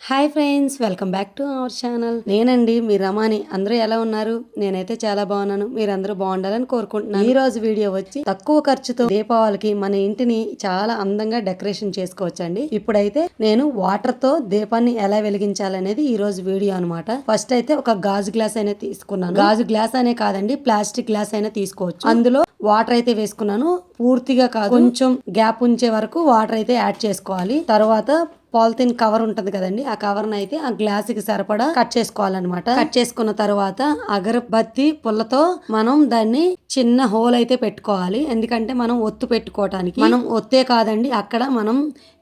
Hi friends welcome back to our channel. నేనండి మీ రమాని. అందరూ ఎలా ఉన్నారు? నేనైతే చాలా బాగున్నాను. మీరందరూ బాగుండాలని కోరుకుంటున్నాను. ఈ రోజు వీడియో వచ్చి తక్కువ ఖర్చుతో దీపావళికి మన ఇంటిని చాలా అందంగా డెకరేషన్ చేసుకోవచ్చండి. ఇప్పుడైతే నేను వాటర్తో దీపాన్ని ఎలా వెలిగించాలనేది ఈ రోజు వీడియో అనమాట ఫస్ట్ అయితే ఒక గాజు గ్లాస్ అయినా తీసుకున్నాను. గాజు గ్లాస్ అనే కాదండి ప్లాస్టిక్ గ్లాస్ అయినా తీసుకోవచ్చు. అందులో వాటర్ అయితే వేసుకున్నాను. పూర్తిగా కాదు కొంచెం గ్యాప్ ఉంచే వరకు వాటర్ అయితే యాడ్ చేసుకోవాలి. తర్వాత పాలిథిన్ కవర్ ఉంటుంది కదండి ఆ కవర్ అయితే ఆ గ్లాస్కి సరిపడా కట్ చేసుకోవాలన్నమాట. కట్ చేసుకున్న తర్వాత అగరబత్తి పుల్లతో మనం దాన్ని చిన్న హోల్ అయితే పెట్టుకోవాలి. ఎందుకంటే మనం ఒత్తు పెట్టుకోవటానికి. మనం ఒత్తే కాదండి అక్కడ మనం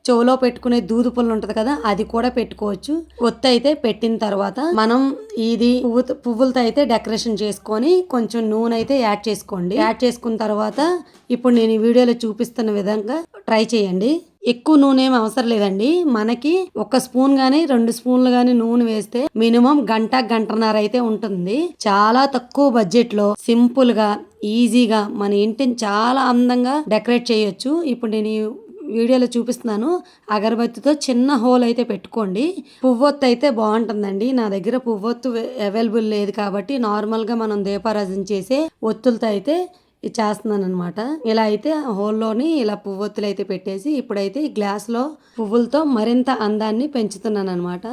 చెవులో పెట్టుకునే దూదు పుల్ల ఉంటుంది కదా అది కూడా పెట్టుకోవచ్చు. ఒత్తు అయితే పెట్టిన తర్వాత మనం ఇది పువ్వు పువ్వులతో అయితే డెకరేషన్ చేసుకొని కొంచెం నూనె అయితే యాడ్ చేసుకోండి. యాడ్ చేసుకున్న తర్వాత ఇప్పుడు నేను ఈ వీడియోలో చూపిస్తున్న విధంగా ట్రై చేయండి. ఎక్కువ నూనె ఏం అవసరం లేదండి. మనకి ఒక స్పూన్ గానీ రెండు స్పూన్లు గానీ నూనె వేస్తే మినిమం గంట గంటన్నర అయితే ఉంటుంది. చాలా తక్కువ బడ్జెట్లో సింపుల్గా ఈజీగా మన ఇంటిని చాలా అందంగా డెకరేట్ చేయొచ్చు. ఇప్పుడు నేను వీడియోలో చూపిస్తున్నాను. అగరబత్తితో చిన్న హోల్ అయితే పెట్టుకోండి. పువ్వొత్తు అయితే బాగుంటుందండి. నా దగ్గర పువ్వొత్తు అవైలబుల్ లేదు కాబట్టి నార్మల్గా మనం దీపారాజన చేసే ఒత్తులతో అయితే ఇది చేస్తున్నాను అనమాట ఇలా అయితే హోల్లోని ఇలా పువ్వొత్తులు అయితే పెట్టేసి ఇప్పుడైతే ఈ గ్లాస్లో పువ్వులతో మరింత అందాన్ని పెంచుతున్నాను అనమాట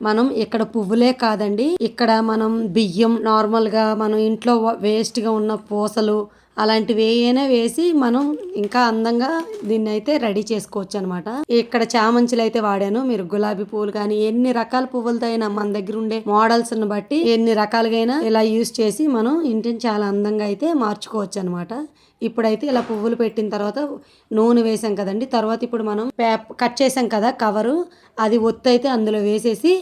మనం ఇక్కడ పువ్వులే కాదండి ఇక్కడ మనం బియ్యం నార్మల్గా మనం ఇంట్లో వేస్ట్గా ఉన్న పూసలు అలాంటివి ఏమైనా వేసి మనం ఇంకా అందంగా దీన్ని అయితే రెడీ చేసుకోవచ్చు అనమాట ఇక్కడ చామంచులు అయితే వాడాను. మీరు గులాబీ పువ్వులు కానీ ఎన్ని రకాల పువ్వులతో అయినా మన దగ్గర ఉండే మోడల్స్ బట్టి ఎన్ని రకాలుగా ఇలా యూస్ చేసి మనం ఇంటిని చాలా అందంగా అయితే మార్చుకోవచ్చు అనమాట ఇప్పుడైతే ఇలా పువ్వులు పెట్టిన తర్వాత నూనె వేసాం కదండి. తర్వాత ఇప్పుడు మనం పేప్ కట్ చేసాం కదా కవరు. అది ఒత్తు అయితే అందులో వేసేసి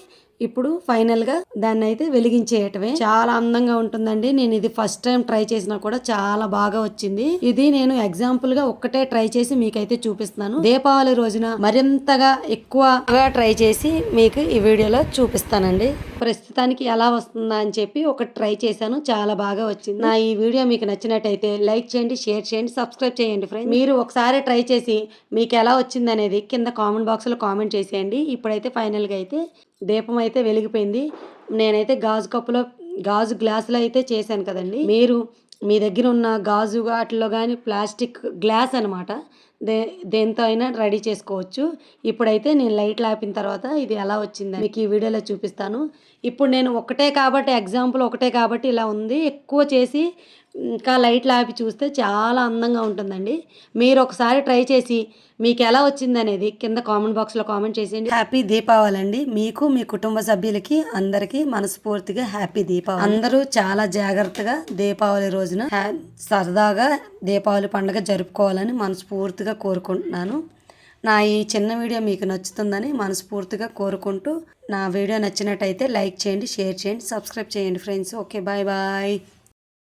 ఇప్పుడు ఫైనల్గా దాన్ని అయితే వెలిగించేయటమే. చాలా అందంగా ఉంటుందండి. నేను ఇది ఫస్ట్ టైం ట్రై చేసినా కూడా చాలా బాగా వచ్చింది. ఇది నేను ఎగ్జాంపుల్గా ఒక్కటే ట్రై చేసి మీకైతే చూపిస్తున్నాను. దీపావళి రోజున మరింతగా ఎక్కువగా ట్రై చేసి మీకు ఈ వీడియోలో చూపిస్తానండి. ప్రస్తుతానికి ఎలా వస్తుందా అని చెప్పి ఒకటి ట్రై చేశాను. చాలా బాగా వచ్చింది. నా ఈ వీడియో మీకు నచ్చినట్టయితే లైక్ చేయండి షేర్ చేయండి సబ్స్క్రైబ్ చేయండి ఫ్రెండ్స్ మీరు ఒకసారి ట్రై చేసి మీకు ఎలా వచ్చింది అనేది కింద కామెంట్ బాక్స్లో కామెంట్ చేసేయండి. ఇప్పుడైతే ఫైనల్గా అయితే దీపం అయితే వెలిగిపోయింది. నేనైతే గాజు కప్పులో గాజు గ్లాసులో అయితే చేశాను కదండి. మీరు మీ దగ్గర ఉన్న గాజు వాటిలో కానీ ప్లాస్టిక్ గ్లాస్ అనమాట దే దేంతో అయినా రెడీ చేసుకోవచ్చు. ఇప్పుడైతే నేను లైట్ ఆపిన తర్వాత ఇది ఎలా వచ్చింది మీకు ఈ వీడియోలో చూపిస్తాను. ఇప్పుడు నేను ఒకటే కాబట్టి ఎగ్జాంపుల్ ఒకటే కాబట్టి ఇలా ఉంది. ఎక్కువ చేసి ఇంకా లైట్లు ఆపి చూస్తే చాలా అందంగా ఉంటుందండి. మీరు ఒకసారి ట్రై చేసి మీకు ఎలా వచ్చింది అనేది కింద కామెంట్ బాక్స్లో కామెంట్ చేసేయండి. హ్యాపీ దీపావళి అండి మీకు మీ కుటుంబ సభ్యులకి అందరికీ మనస్ఫూర్తిగా హ్యాపీ దీపావళి. అందరూ చాలా జాగ్రత్తగా దీపావళి రోజున సరదాగా దీపావళి పండుగ జరుపుకోవాలని మనస్ఫూర్తిగా కోరుకుంటున్నాను. నా ఈ చిన్న వీడియో మీకు నచ్చుతుందని మనస్ఫూర్తిగా కోరుకుంటూ నా వీడియో నచ్చినట్టయితే లైక్ చేయండి షేర్ చేయండి సబ్స్క్రైబ్ చేయండి ఫ్రెండ్స్. Okay bye bye.